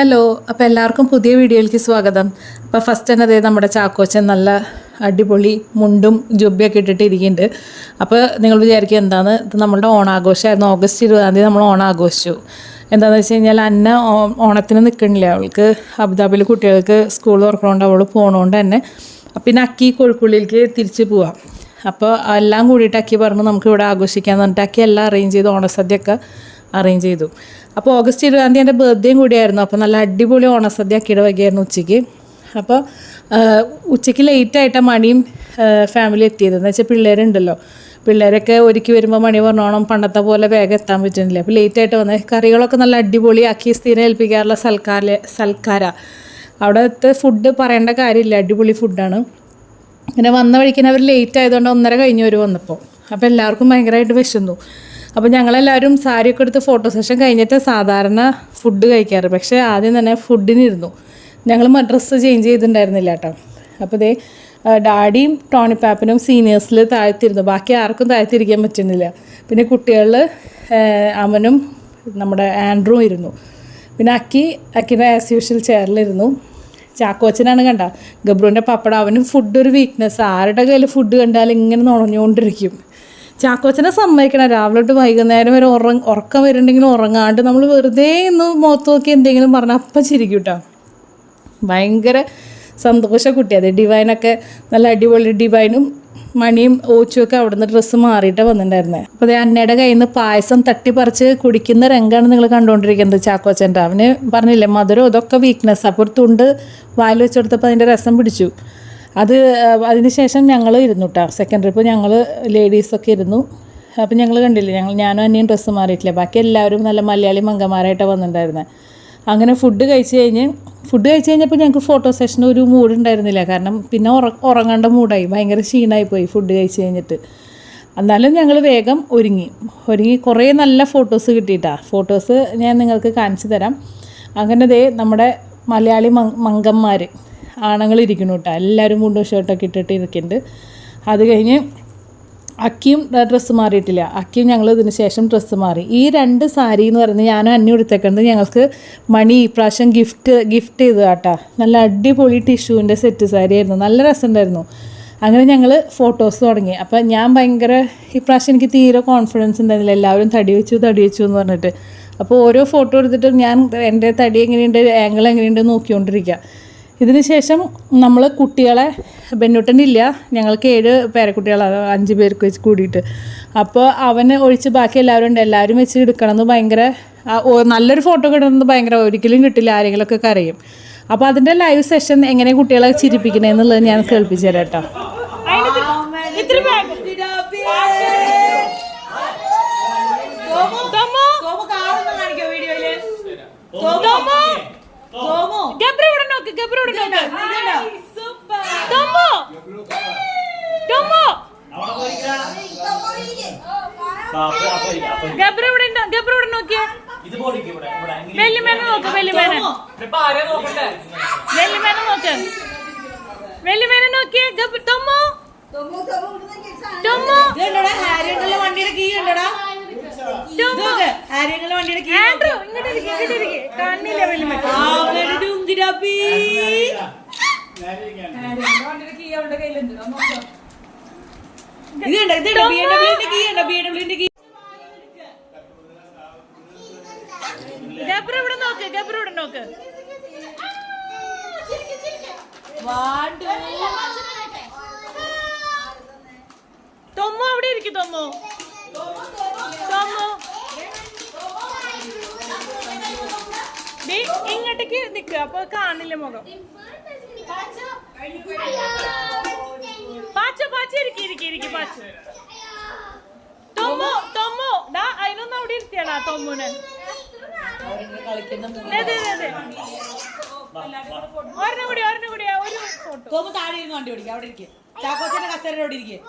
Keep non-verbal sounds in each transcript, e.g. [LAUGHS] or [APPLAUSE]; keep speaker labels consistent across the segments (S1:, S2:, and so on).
S1: Hello അപ്പോൾ എല്ലാവർക്കും പുതിയ വീഡിയോയിലേക്ക് സ്വാഗതം. അപ്പോൾ ഫസ്റ്റ് തന്നെ അതേ നമ്മുടെ ചാക്കോച്ചൻ നല്ല അടിപൊളി മുണ്ടും ജുബിയൊക്കെ ഇട്ടിട്ട് ഇരിക്കുന്നുണ്ട് അപ്പോൾ നിങ്ങൾ വിചാരിക്കുക എന്താണ് ഇത് നമ്മളുടെ ഓണാഘോഷമായിരുന്നു. ഓഗസ്റ്റ് ഇരുപതാം തീയതി നമ്മൾ ഓണാഘോഷിച്ചു. എന്താണെന്ന് വെച്ച് കഴിഞ്ഞാൽ അന്ന ഓണത്തിന് നിൽക്കണില്ല അവൾക്ക് അബുദാബിയിൽ കുട്ടികൾക്ക് സ്കൂൾ തുറക്കണോണ്ട് അവൾ പോകണോണ്ട് തന്നെ. പിന്നെ അക്കി കോഴിക്കുള്ളിലേക്ക് തിരിച്ച് പോവാം. അപ്പോൾ എല്ലാം കൂടിയിട്ട് അക്കി പറഞ്ഞു നമുക്ക് ഇവിടെ ആഘോഷിക്കാമെന്ന് പറഞ്ഞിട്ട് അക്കി എല്ലാം അറേഞ്ച് ചെയ്ത് ഓണസദ്യ ഓണസദ്യയൊക്കെ അറേഞ്ച് ചെയ്തു. അപ്പോൾ ഓഗസ്റ്റ് ഇരുപതാം തീയതി എന്റെ ബർത്ത്ഡേയും കൂടിയായിരുന്നു. അപ്പോൾ നല്ല അടിപൊളി ഓണസദ്യ ആക്കിയിട്ട് വകയായിരുന്നു ഉച്ചയ്ക്ക് അപ്പോൾ ഉച്ചയ്ക്ക് ലേറ്റായിട്ടാണ് മണിയും ഫാമിലി എത്തിയത്. എന്ന് വെച്ചാൽ പിള്ളേരുണ്ടല്ലോ. പിള്ളേരൊക്കെ ഒരുക്കി വരുമ്പോൾ മണി പറഞ്ഞോണം പണ്ടത്തെ പോലെ വേഗം എത്താൻ പറ്റുന്നില്ല. അപ്പോൾ ലേറ്റായിട്ട് വന്ന് കറികളൊക്കെ നല്ല അടിപൊളിയാക്കി സ്ഥിരം ഏൽപ്പിക്കാറുള്ള സൽക്കാര സൽക്കാര. അവിടുത്തെ ഫുഡ് പറയേണ്ട കാര്യമില്ല. അടിപൊളി ഫുഡാണ് പിന്നെ വന്ന വഴിക്കിന് അവർ ലേറ്റ് ആയതുകൊണ്ട് ഒന്നര കഴിഞ്ഞ് വരും വന്നപ്പോൾ അപ്പോൾ എല്ലാവർക്കും ഭയങ്കരമായിട്ട് വിശന്നു. അപ്പോൾ ഞങ്ങളെല്ലാവരും സാരിയൊക്കെ എടുത്ത് ഫോട്ടോ സെഷൻ കഴിഞ്ഞിട്ട് സാധാരണ ഫുഡ് കഴിക്കാറ്. പക്ഷേ ആദ്യം തന്നെ ഫുഡിനിരുന്നു ഞങ്ങൾ ഡ്രസ്സ് ചേഞ്ച് ചെയ്തിട്ടുണ്ടായിരുന്നില്ല കേട്ടോ അപ്പോൾ ഇതേ ഡാഡിയും ടോണി പാപ്പനും സീനിയേഴ്സിൽ താഴ്ത്തിരുന്നു. ബാക്കി ആർക്കും താഴ്ത്തിരിക്കാൻ പറ്റുന്നില്ല. പിന്നെ കുട്ടികളിൽ അവനും നമ്മുടെ ആൻഡ്രൂ ഇരുന്നു. പിന്നെ അക്കി അക്കിന്റെ ആസ് യൂഷ്വൽ ചെയറിലിരുന്നു ചാക്കോച്ചനാണ് കണ്ട. ഗബ്രുവിന്റെ പപ്പടം അവനും ഫുഡ് ഒരു വീക്ക്നെസ് ആരുടെ കയ്യിൽ ഫുഡ് കണ്ടാൽ ഇങ്ങനെ നുണഞ്ഞുകൊണ്ടിരിക്കും ചാക്കോച്ചനെ സമ്മതിക്കണം. രാവിലെ തൊട്ട് വൈകുന്നേരം വരെ ഉറങ്ങ ഉറക്കം വരുന്നുണ്ടെങ്കിൽ ഉറങ്ങാണ്ട് നമ്മൾ വെറുതെ ഇന്ന് മുഖത്ത് നോക്കി എന്തെങ്കിലും പറഞ്ഞാൽ അപ്പം ചിരിക്കും കേട്ടോ ഭയങ്കര സന്തോഷ കുട്ടിയത് ഡിവൈനൊക്കെ നല്ല അടിപൊളി ഡിവൈനും മണിയും ഓച്ചുമൊക്കെ അവിടുന്ന് ഡ്രസ്സ് മാറിയിട്ട് വന്നിട്ടുണ്ടായിരുന്നത് അപ്പോൾ അതേ അന്നയുടെ കയ്യിൽ നിന്ന് പായസം തട്ടിപ്പറിച്ച് കുടിക്കുന്ന രംഗമാണ് നിങ്ങൾ കണ്ടുകൊണ്ടിരിക്കുന്നത് ചാക്കോച്ചന്റെ. അവന് പറഞ്ഞില്ലേ മധുരം ഇതൊക്കെ വീക്ക്നെസ് അപ്പോൾ ഒരു തുണ്ട് വായിൽ വെച്ചെടുത്തപ്പോൾ അതിന്റെ രസം പിടിച്ചു. അത് അതിന് ശേഷം ഞങ്ങൾ ഇരുന്നു കേട്ടോ സെക്കൻഡ് ട്രിപ്പ് ഞങ്ങൾ ലേഡീസൊക്കെ ഇരുന്നു. അപ്പം ഞങ്ങൾ കണ്ടില്ല ഞങ്ങൾ ഞാനും അന്നയും ഡ്രസ്സ് മാറിയിട്ടില്ല. ബാക്കി എല്ലാവരും നല്ല മലയാളി മങ്കമാരായിട്ടാണ് വന്നിട്ടുണ്ടായിരുന്നത് അങ്ങനെ ഫുഡ് കഴിച്ച് കഴിഞ്ഞ് ഫുഡ് കഴിച്ച് കഴിഞ്ഞപ്പോൾ ഞങ്ങൾക്ക് ഫോട്ടോ സെഷന് ഒരു മൂഡ് ഉണ്ടായിരുന്നില്ല. കാരണം പിന്നെ ഉറ ഉറങ്ങേണ്ട മൂഡായി ഭയങ്കര ക്ഷീണമായി പോയി ഫുഡ് കഴിച്ച് കഴിഞ്ഞിട്ട്. എന്നാലും ഞങ്ങൾ വേഗം ഒരുങ്ങി. ഒരുങ്ങി കുറേ നല്ല ഫോട്ടോസ് കിട്ടിയിട്ടാ. ഫോട്ടോസ് ഞാൻ നിങ്ങൾക്ക് കാണിച്ചു തരാം. അങ്ങനെ ദേ നമ്മുടെ മലയാളി മങ് മങ്കന്മാർ ആണുങ്ങൾ ഇരിക്കുന്നു കേട്ടോ. എല്ലാവരും മുണ്ടും ഷർട്ടൊക്കെ ഇട്ടിട്ട് ഇരിക്കുന്നുണ്ട്. അത് കഴിഞ്ഞ് അക്കിയും ഡ്രസ്സ് മാറിയിട്ടില്ല. അക്കിയും ഞങ്ങൾ ഇതിന് ശേഷം ഡ്രസ്സ് മാറി. ഈ രണ്ട് സാരി എന്ന് പറയുന്നത് ഞാനും അന്യം എടുത്തേക്കുന്നത് ഞങ്ങൾക്ക് മണി ഇപ്രാവശ്യം ഗിഫ്റ്റ് ഗിഫ്റ്റ് ചെയ്തു കേട്ടാ. നല്ല അടിപൊളി ടിഷ്യൂവിന്റെ സെറ്റ് സാരി ആയിരുന്നു. നല്ല രസമുണ്ടായിരുന്നു. അങ്ങനെ ഞങ്ങൾ ഫോട്ടോസ് തുടങ്ങി. അപ്പം ഞാൻ ഭയങ്കര ഇപ്രാവശ്യം എനിക്ക് തീരെ കോൺഫിഡൻസ് ഉണ്ടായിരുന്നില്ല. എല്ലാവരും തടി വെച്ചു തടി വെച്ചു എന്ന് പറഞ്ഞിട്ട്. അപ്പോൾ ഓരോ ഫോട്ടോ എടുത്തിട്ടും ഞാൻ എന്റെ തടി എങ്ങനെയുണ്ട് ആംഗിൾ എങ്ങനെയുണ്ട് നോക്കിക്കൊണ്ടിരിക്കുക. ഇതിന് ശേഷം നമ്മൾ കുട്ടികളെ ബെന്നൂട്ടനില്ല ഞങ്ങൾക്ക് ഏഴ് പേരക്കുട്ടികളാണ് അഞ്ച് പേർക്ക് വെച്ച് കൂടിയിട്ട്. അപ്പോൾ അവനെ ഒഴിച്ച് ബാക്കി എല്ലാവരും ഉണ്ട്. എല്ലാവരും വെച്ച് എടുക്കണമെന്ന് ഭയങ്കര നല്ലൊരു ഫോട്ടോ കിട്ടുന്നത് ഭയങ്കര ഒരിക്കലും കിട്ടില്ല. ആരെങ്കിലുമൊക്കെ കരയും. അപ്പോൾ അതിന്റെ ലൈവ് സെഷൻ എങ്ങനെ കുട്ടികളെ ചിരിപ്പിക്കണമെന്നുള്ളത് ഞാൻ കേൾപ്പിച്ചു തരാം കേട്ടോ.
S2: ഗബ്രി ഇവിടെ നോക്ക് ഗബ്രി ഇവിടെ നോക്ക് ടോമോ. ടോമോ. ഗബ്രി ഇവിടെ? ഗബ്രി ഇവിടെ നോക്കിയേ. വെല്ലിമേനെ നോക്ക് വെല്ലിമേനെ. വെല്ലിമേനെ നോക്ക്. വെല്ലിമേനെ നോക്കിയേ. ഗബ്രി ടോമോ. ടോമോ.
S3: വണ്ടിയുടെ കീ ഉണ്ടോടാ
S2: ടോമോ.
S3: ആര്യങ്ങളുടെ വണ്ടിയുടെ കീ
S2: ആൻഡ്രൂ ഇങ്ങോട്ട് ഇരിക്ക് ഇങ്ങോട്ട് ഇരിക്ക് കണ്ണില്ല വെല്ലിമേൻ
S3: ഇതുണ്ട് ഇതുണ്ട് ബി എം ഡബ്ല്യൂന്റെ കീ ഉണ്ടോ ബി എം ഡബ്ല്യൂന്റെ കീ
S2: ഗബ്ര ഇവിടെ നോക്ക് ഗബ്ര ഇവിടെ നോക്ക്. തൊമ്മോ അവിടെ ഇരിക്കും ടോമോ ടോമോ ദേ, ഇങ്ങോട്ടേക്ക് നിൽക്കുക അപ്പൊ കാണില്ല മുഖം. പാച്ച പാച്ച ഇരിക്കി ഇരിക്കി ഇരിക്കി പാച്ച. ടോമോ ടോമോ ഡാ അതിനൊന്നും അവിടെ ഇരുത്തിയാടാ ടോമോനെ ദേ, ദേ, ദേ, ദേ. ഒരെണ്ണം കൂടി ഒരെണ്ണം കൂടി ഒരു ഫോട്ടോ.
S3: തോമ താഴെ ഇരുന്ന് വണ്ടി ഓടിക്കുക അവിടെ ഇരിക്കുക ചാക്കോച്ചന്റെ കസേരയുടെ അവിടെ ഇരിക്കുക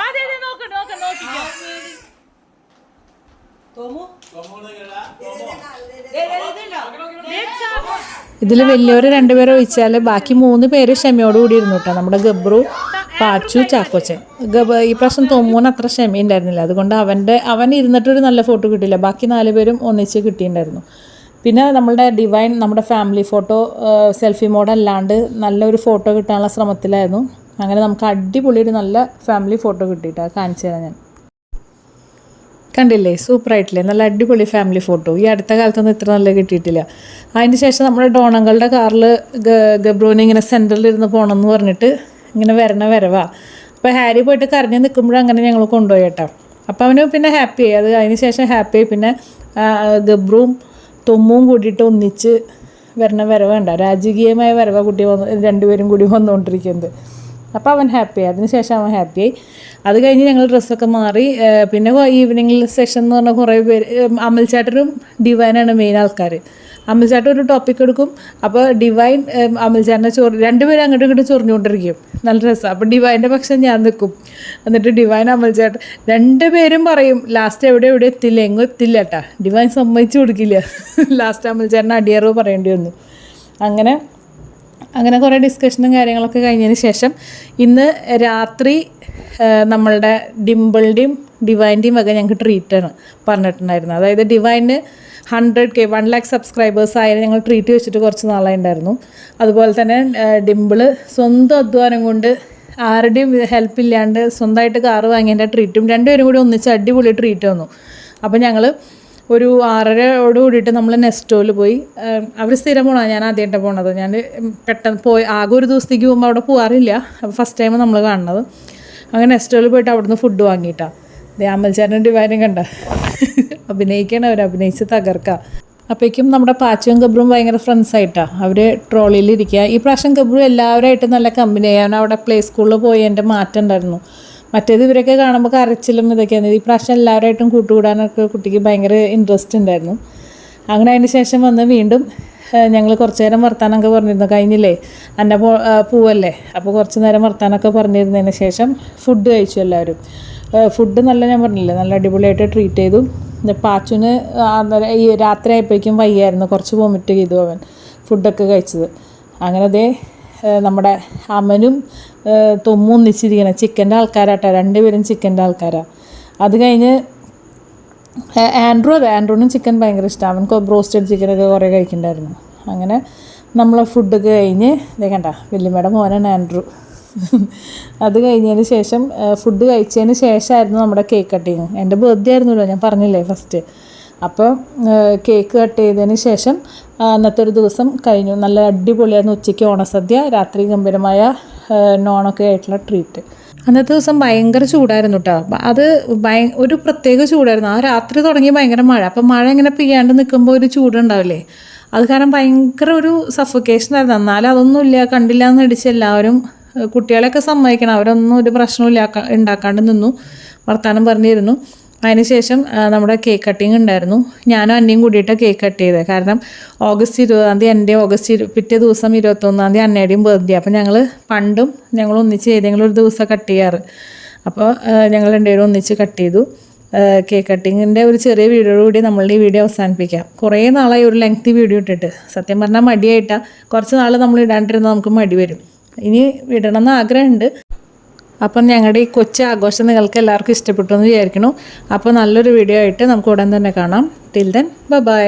S2: അതെ അതെ നോക്ക് നോക്ക് നോക്കിക്കോ
S3: തോമു
S2: ദേ, ചാക്കോ.
S1: ഇതിൽ വലിയവർ രണ്ടുപേരെ ഒഴിച്ചാൽ ബാക്കി മൂന്ന് പേര് ക്ഷമയോട് കൂടി ഇരുന്നു കേട്ടോ. നമ്മുടെ ഗബ്രു പാച്ചു ചാക്കോച്ചൻ. ഗബ- ഈ പ്രാവശ്യം തൊമ്മൂന് അത്ര ക്ഷമയുണ്ടായിരുന്നില്ല അതുകൊണ്ട് അവന്റെ അവൻ ഇരുന്നിട്ടൊരു നല്ല ഫോട്ടോ കിട്ടിയില്ല. ബാക്കി നാല് പേരും ഒന്നിച്ച് കിട്ടിയിട്ടുണ്ടായിരുന്നു. പിന്നെ നമ്മളുടെ ഡിവൈൻ നമ്മുടെ ഫാമിലി ഫോട്ടോ സെൽഫി മോഡ് അല്ലാണ്ട് നല്ലൊരു ഫോട്ടോ കിട്ടാനുള്ള ശ്രമത്തിലായിരുന്നു. അങ്ങനെ നമുക്ക് അടിപൊളി ഒരു നല്ല ഫാമിലി ഫോട്ടോ കിട്ടിയിട്ട് അത് കാണിച്ചു തരാം ഞാൻ. കണ്ടില്ലേ? സൂപ്പറായിട്ടില്ലേ നല്ല അടിപൊളി ഫാമിലി ഫോട്ടോ ഈ അടുത്ത കാലത്തൊന്നും ഇത്ര നല്ല കിട്ടിയിട്ടില്ല. അതിന് ശേഷം നമ്മുടെ ഡോണങ്ങളുടെ കാറിൽ ഗബ്രോനെ ഇങ്ങനെ സെന്ററിൽ ഇരുന്ന് പോകണമെന്ന് പറഞ്ഞിട്ട് ഇങ്ങനെ വരണ വരവാ. അപ്പോൾ ഹാരി പോയിട്ട് കരഞ്ഞ് നിൽക്കുമ്പോഴും അങ്ങനെ ഞങ്ങൾ കൊണ്ടുപോയി കേട്ടോ അപ്പോൾ അവന് പിന്നെ ഹാപ്പി ആയി. അത് അതിന് ശേഷം ഹാപ്പി ആയി. പിന്നെ ഗബ്രൂം തൊമ്മും കൂടിയിട്ട് ഒന്നിച്ച് വരണ വരവുണ്ട രാജകീയമായ വരവ കുട്ടി വന്ന് രണ്ടുപേരും കൂടി വന്നുകൊണ്ടിരിക്കുന്നത് അപ്പോൾ അവൻ ഹാപ്പിയായി അതിനുശേഷം അവൻ ഹാപ്പിയായി അത് കഴിഞ്ഞ് ഞങ്ങൾ ഡ്രസ്സൊക്കെ മാറി പിന്നെ ഈവനിങ്ങിൽ സെഷൻ എന്ന് പറഞ്ഞാൽ കുറേ പേര് അമൽ ചാട്ടനും ഡിവൈനാണ് മെയിൻ ആൾക്കാർ അമൽ ചാട്ടൻ ഒരു ടോപ്പിക് എടുക്കും. അപ്പോൾ ഡിവൈൻ അമൽ ചാട്ടനെ ചൊറി രണ്ടുപേരും അങ്ങോട്ടും ഇങ്ങോട്ടും ചൊറിഞ്ഞുകൊണ്ടിരിക്കും. നല്ല രസമാണ് അപ്പോൾ ഡിവൈന്റെ പക്ഷം ഞാൻ നിൽക്കും എന്നിട്ട് ഡിവൈൻ അമൽ ചാട്ടൻ രണ്ടുപേരും പറയും ലാസ്റ്റ് എവിടെ എവിടെ എത്തില്ല എങ്ങും എത്തില്ല കേട്ടാ ഡിവൈൻ സമ്മതിച്ചു കൊടുക്കില്ല. [LAUGHS] ലാസ്റ്റ് അമൽ ചാട്ടൻ അടിയറവ് പറയേണ്ടി വന്നു. അങ്ങനെ അങ്ങനെ കുറേ ഡിസ്കഷനും കാര്യങ്ങളൊക്കെ കഴിഞ്ഞതിന് ശേഷം ഇന്ന് രാത്രി നമ്മളുടെ ഡിംപിളിന്റെയും ഡിവൈന്റെയും വക ഞങ്ങൾക്ക് ട്രീറ്റാണ് പറഞ്ഞിട്ടുണ്ടായിരുന്നു അതായത് divine hundred K one lakh subscribers ആയാലും ഞങ്ങൾ ട്രീറ്റ് വെച്ചിട്ട് കുറച്ച് നാളായി ഉണ്ടായിരുന്നു. അതുപോലെ തന്നെ ഡിമ്പിൾ സ്വന്തം അധ്വാനം കൊണ്ട് ആരുടെയും ഹെൽപ്പ് ഇല്ലാണ്ട് സ്വന്തമായിട്ട് കാറ് വാങ്ങിയതിന്റെ ട്രീറ്റും രണ്ടുപേരും കൂടി ഒന്നിച്ച് അടിപൊളി ട്രീറ്റ് വന്നു. അപ്പോൾ ഞങ്ങൾ ഒരു ആറരയോട് കൂടിയിട്ട് നമ്മൾ നെസ്റ്റോയിൽ പോയി. അവർ സ്ഥിരം പോണ ഞാൻ ആദ്യമായിട്ടാണ് പോണത്. ഞാൻ പെട്ടെന്ന് പോയി. ആകെ ഒരു ദിവസത്തേക്ക് പോകുമ്പോൾ അവിടെ പോകാറില്ല അപ്പോൾ ഫസ്റ്റ് ടൈം നമ്മൾ കാണുന്നത്. അങ്ങനെ നെസ്റ്റോയിൽ പോയിട്ട് അവിടുന്ന് ഫുഡ് വാങ്ങിയിട്ടാണ് ദേ ഡിവാനും കണ്ട? [LAUGHS] അഭിനയിക്കണം അവർ അഭിനയിച്ച് തകർക്കുക അപ്പോഴേക്കും നമ്മുടെ പാച്ചുവും ഗബ്രും ഭയങ്കര ഫ്രണ്ട്സ് ആയിട്ടാണ് അവർ ട്രോളിയിലിരിക്കുക ഈ പ്രാവശ്യം ഗബ്രു എല്ലാവരുമായിട്ടും നല്ല കമ്പനി ഞാൻ അവിടെ പ്ലേ സ്കൂളിൽ പോയി എന്റെ മാറ്റം ഉണ്ടായിരുന്നു. മറ്റേത് ഇവരൊക്കെ കാണുമ്പോൾ കരച്ചിലും ഇതൊക്കെയാണ്. ഈ പ്രാവശ്യം എല്ലാവരുമായിട്ടും കൂട്ടുകൂടാനൊക്കെ കുട്ടിക്ക് ഭയങ്കര ഇൻട്രസ്റ്റ് ഉണ്ടായിരുന്നു. അങ്ങനെ അതിന് ശേഷം വന്ന് വീണ്ടും ഞങ്ങൾ കുറച്ച് നേരം വർത്താനമൊക്കെ പറഞ്ഞിരുന്നു. കഴിഞ്ഞില്ലേ? എന്റെ പോ പൂവല്ലേ? അപ്പോൾ കുറച്ച് നേരം വർത്താനമൊക്കെ പറഞ്ഞിരുന്നതിന് ശേഷം ഫുഡ് കഴിച്ചു എല്ലാവരും. ഫുഡ് നല്ല ഞാൻ പറഞ്ഞില്ലേ? നല്ല അടിപൊളിയായിട്ട് ട്രീറ്റ് ചെയ്തു. പാച്ചുവിന് ഈ രാത്രി ആയപ്പോഴേക്കും വയ്യായിരുന്നു. കുറച്ച് വോമിറ്റ് ചെയ്തു അവൻ ഫുഡൊക്കെ കഴിച്ചത്. അങ്ങനെ അതേ നമ്മുടെ അമ്മനും ഒന്നിച്ചിരിക്കണം ചിക്കന്റെ ആൾക്കാരാട്ടോ. രണ്ടുപേരും ചിക്കന്റെ ആൾക്കാരാണ് അത് കഴിഞ്ഞ് ആൻഡ്രൂ അതെ. ആൻഡ്രൂനും ചിക്കൻ ഭയങ്കര ഇഷ്ടമാണ് അവൻ ബ്രോസ്റ്റഡ് ചിക്കനൊക്കെ കുറേ കഴിക്കണ്ടായിരുന്നു. അങ്ങനെ നമ്മൾ ഫുഡൊക്കെ കഴിഞ്ഞ് കണ്ട വല്യമ്മയുടെ മോനാണ് ആൻഡ്രൂ. അത് കഴിഞ്ഞതിന് ശേഷം ഫുഡ് കഴിച്ചതിന് ശേഷമായിരുന്നു നമ്മുടെ കേക്ക് കട്ടിങ് എന്റെ ബർത്ത്ഡേ ആയിരുന്നല്ലോ ഞാൻ പറഞ്ഞില്ലേ ഫസ്റ്റ് അപ്പോൾ കേക്ക് കട്ട് ചെയ്തതിന് ശേഷം അന്നത്തെ ഒരു ദിവസം കഴിഞ്ഞു. നല്ല അടിപൊളിയായിരുന്നു ഉച്ചയ്ക്ക് ഓണസദ്യ. രാത്രി ഗംഭീരമായ നോണൊക്കെ ആയിട്ടുള്ള ട്രീറ്റ് അന്നത്തെ ദിവസം ഭയങ്കര ചൂടായിരുന്നു കേട്ടോ അത് ഭയ ഒരു പ്രത്യേക ചൂടായിരുന്നു. ആ രാത്രി തുടങ്ങി ഭയങ്കര മഴ. അപ്പം മഴ ഇങ്ങനെ പെയ്യാണ്ട് നിൽക്കുമ്പോൾ ഒരു ചൂടുണ്ടാവില്ലേ? അത് കാരണം ഭയങ്കര ഒരു സഫക്കേഷൻ ആയിരുന്നു. എന്നാലും അതൊന്നുമില്ല കണ്ടില്ല എന്ന് അടിച്ച് എല്ലാവരും കുട്ടികളെയൊക്കെ സമ്മതിക്കണം. അവരൊന്നും ഒരു പ്രശ്നമില്ല ഉണ്ടാക്കാണ്ട് നിന്നു. വർത്തമാനം പറഞ്ഞിരുന്നു. അതിനുശേഷം നമ്മുടെ കേക്ക് കട്ടിങ് ഉണ്ടായിരുന്നു. ഞാനും അന്നയും കൂടിയിട്ട് കേക്ക് കട്ട് ചെയ്തത് കാരണം ഓഗസ്റ്റ് ഇരുപതാം തീയതി എന്റെ ഓഗസ്റ്റ് ഇരു പിറ്റേ ദിവസം ഇരുപത്തൊന്നാം തീയതി അന്നയുടെയും ബർത്ത്ഡേ അപ്പോൾ ഞങ്ങൾ പണ്ടും ഞങ്ങൾ ഒന്നിച്ച് ഏതെങ്കിലും ഒരു ദിവസം കട്ട് ചെയ്യാറ്. അപ്പോൾ ഞങ്ങൾ രണ്ടുപേരും ഒന്നിച്ച് കട്ട് ചെയ്തു. കേക്ക് കട്ടിങ്ങിന്റെ ഒരു ചെറിയ വീഡിയോ കൂടി നമ്മളുടെ ഈ വീഡിയോ അവസാനിപ്പിക്കാം. കുറേ നാളായി ഒരു ലെങ്തി വീഡിയോ ഇട്ടിട്ട്. സത്യം പറഞ്ഞാൽ മടിയായിട്ടാണ് കുറച്ച് നാൾ നമ്മൾ ഇടാണ്ടിരുന്നാൽ നമുക്ക് മടി വരും. ഇനി ഇടണം എന്ന് ആഗ്രഹമുണ്ട്. അപ്പം ഞങ്ങളുടെ ഈ കൊച്ചു ആഘോഷം നിങ്ങൾക്ക് എല്ലാവർക്കും ഇഷ്ടപ്പെട്ടു എന്ന് വിചാരിക്കുന്നു. അപ്പോൾ നല്ലൊരു വീഡിയോ ആയിട്ട് നമുക്ക് ഉടൻ തന്നെ കാണാം. ടിൽ ദെൻ ബ ബൈ